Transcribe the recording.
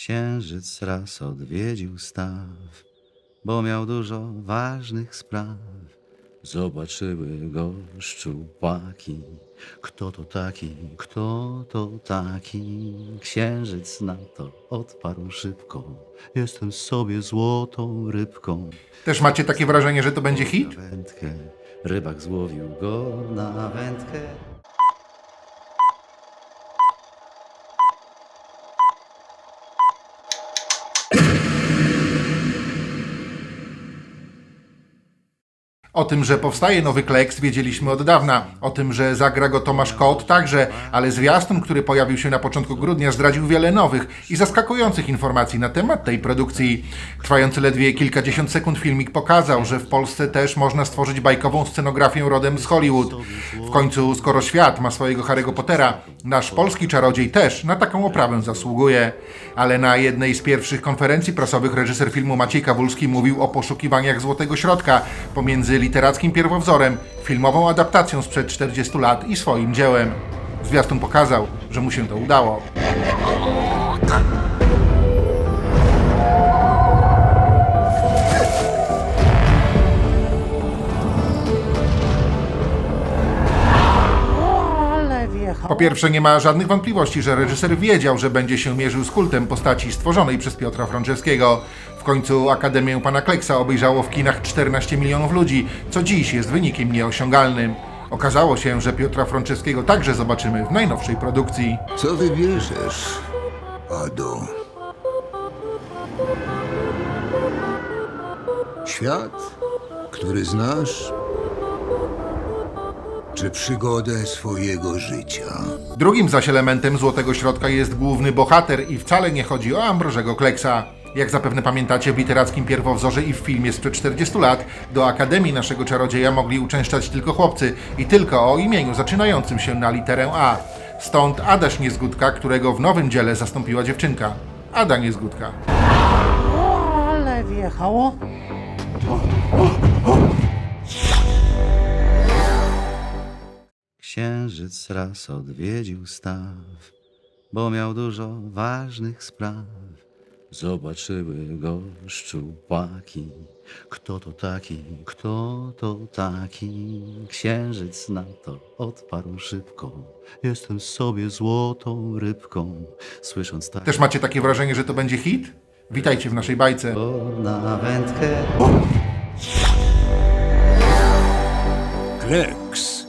Księżyc raz odwiedził staw, bo miał dużo ważnych spraw. Zobaczyły go szczupaki. Kto to taki, kto to taki? Księżyc na to odparł szybko. Jestem sobie złotą rybką. Też macie takie wrażenie, że to będzie hit? Na wędkę, rybak złowił go na wędkę. O tym, że powstaje nowy kleks wiedzieliśmy od dawna. O tym, że zagra go Tomasz Kot także, ale zwiastun, który pojawił się na początku grudnia zdradził wiele nowych i zaskakujących informacji na temat tej produkcji. Trwający ledwie kilkadziesiąt sekund filmik pokazał, że w Polsce też można stworzyć bajkową scenografię rodem z Hollywood. W końcu, skoro świat ma swojego Harry'ego Pottera, nasz polski czarodziej też na taką oprawę zasługuje. Ale na jednej z pierwszych konferencji prasowych reżyser filmu Maciej Kawulski mówił o poszukiwaniach złotego środka pomiędzy literackim pierwowzorem, filmową adaptacją sprzed 40 lat i swoim dziełem. Zwiastun pokazał, że mu się to udało. Po pierwsze, nie ma żadnych wątpliwości, że reżyser wiedział, że będzie się mierzył z kultem postaci stworzonej przez Piotra Franceskiego. W końcu Akademię Pana Kleksa obejrzało w kinach 14 milionów ludzi, co dziś jest wynikiem nieosiągalnym. Okazało się, że Piotra Franceskiego także zobaczymy w najnowszej produkcji. Co wybierzesz, Ado? Świat, który znasz? Czy przygodę swojego życia? Drugim zaś elementem Złotego Środka jest główny bohater i wcale nie chodzi o Ambrożego Kleksa. Jak zapewne pamiętacie w literackim pierwowzorze i w filmie sprzed 40 lat, do Akademii naszego czarodzieja mogli uczęszczać tylko chłopcy i tylko o imieniu zaczynającym się na literę A. Stąd Adaś Niezgódka, którego w nowym dziele zastąpiła dziewczynka. Ada Niezgódka. Ale wjechało. Księżyc raz odwiedził staw, bo miał dużo ważnych spraw. Zobaczyły go szczupaki. Kto to taki, kto to taki? Księżyc na to odparł szybko. Jestem sobie złotą rybką. Słysząc tak Też macie takie wrażenie, że to będzie hit? Witajcie w naszej bajce. na wędkę. Kleks.